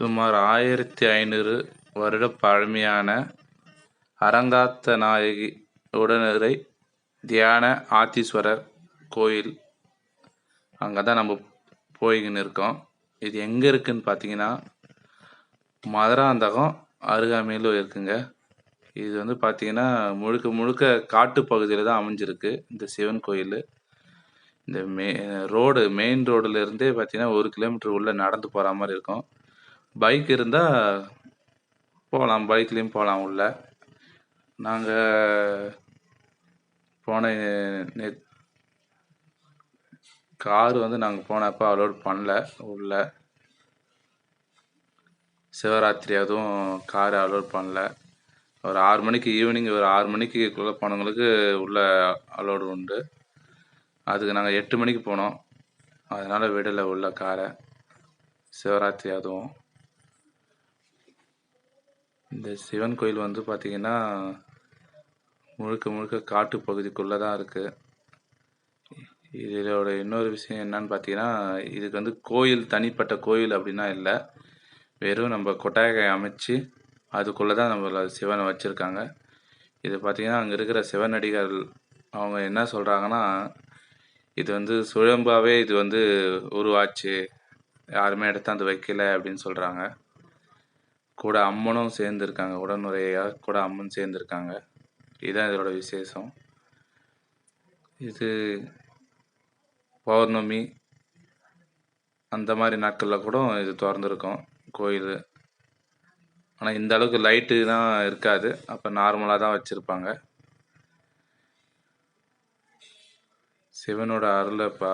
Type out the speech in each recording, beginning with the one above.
சுமார் ஆயிரத்தி ஐநூறு வருட பழமையான அரங்காத்தநாயகி உடனுறை தியான ஆத்தீஸ்வரர் கோயில். அங்கே தான் நம்ம போய்கின்னு இருக்கோம். இது எங்கே இருக்குன்னு பார்த்தீங்கன்னா மதுராந்தகம் அருகாமையில் இருக்குங்க. இது வந்து பார்த்தீங்கன்னா முழுக்க முழுக்க காட்டு பகுதியில் தான் அமைஞ்சிருக்கு. இந்த சிவன் கோயில். இந்த மே ரோடு மெயின் ரோடுலேருந்தே பார்த்தீங்கன்னா ஒரு கிலோமீட்டர் உள்ளே நடந்து போகிற மாதிரி இருக்கும். பைக் இருந்தால் போகலாம் பைக்லேயும் போகலாம் உள்ள. நாங்கள் போன நே கார் வந்து நாங்கள் போனப்போ அலோட் பண்ணல உள்ள. சிவராத்திரி அதுவும் கார் அலோட் பண்ணல. ஒரு ஆறு மணிக்கு ஈவினிங் ஒரு ஆறு மணிக்குள்ளே போனவங்களுக்கு உள்ள அலோடு உண்டு. அதுக்கு நாங்கள் எட்டு மணிக்கு போனோம். அதனால் விடலை உள்ள காரை. சிவராத்திரி அதுவும். இந்த சிவன் கோயில் வந்து பார்த்திங்கன்னா முழுக்க முழுக்க காட்டு பகுதிக்குள்ளே தான் இருக்குது இதோட இன்னொரு விஷயம் என்னன்னு பார்த்தீங்கன்னா இதுக்கு வந்து கோயில் தனிப்பட்ட கோயில் அப்படின்னா இல்லை. வெறும் நம்ம கொட்டாயை அமைச்சு அதுக்குள்ளே தான் நம்மள சிவனை வச்சுருக்காங்க. இது பார்த்திங்கன்னா அங்கே இருக்கிற சிவனடிகள் அவங்க என்ன சொல்கிறாங்கன்னா இது வந்து சுழம்பாகவே இது வந்து உருவாச்சு. யாருமே எடுத்தாந்து வைக்கல அப்படின்னு சொல்கிறாங்க கூட அம்மனும் சேர்ந்துருக்காங்க. உடனுறையாக கூட அம்மன் சேர்ந்துருக்காங்க. இதுதான் இதோட விசேஷம். இது பௌர்ணமி அந்த மாதிரி நாட்களில் கூட இது திறந்துருக்கும் கோயில். ஆனால் இந்த அளவுக்கு லைட்டு தான் இருக்காது. அப்போ நார்மலாக தான் வச்சுருப்பாங்க. சிவனோட அருளை பா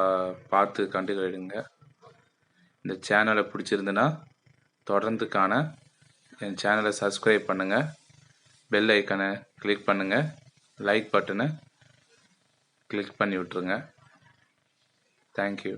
பார்த்து கண்டுகளிடுங்க. இந்த சேனலை பிடிச்சிருந்துன்னா தொடர்ந்து காண என் சேனலை சப்ஸ்கிரைப் பண்ணுங்கள் பெல் ஐக்கனை கிளிக் பண்ணுங்கள் லைக் பட்டனை கிளிக் பண்ணி விட்ருங்க தேங்க்யூ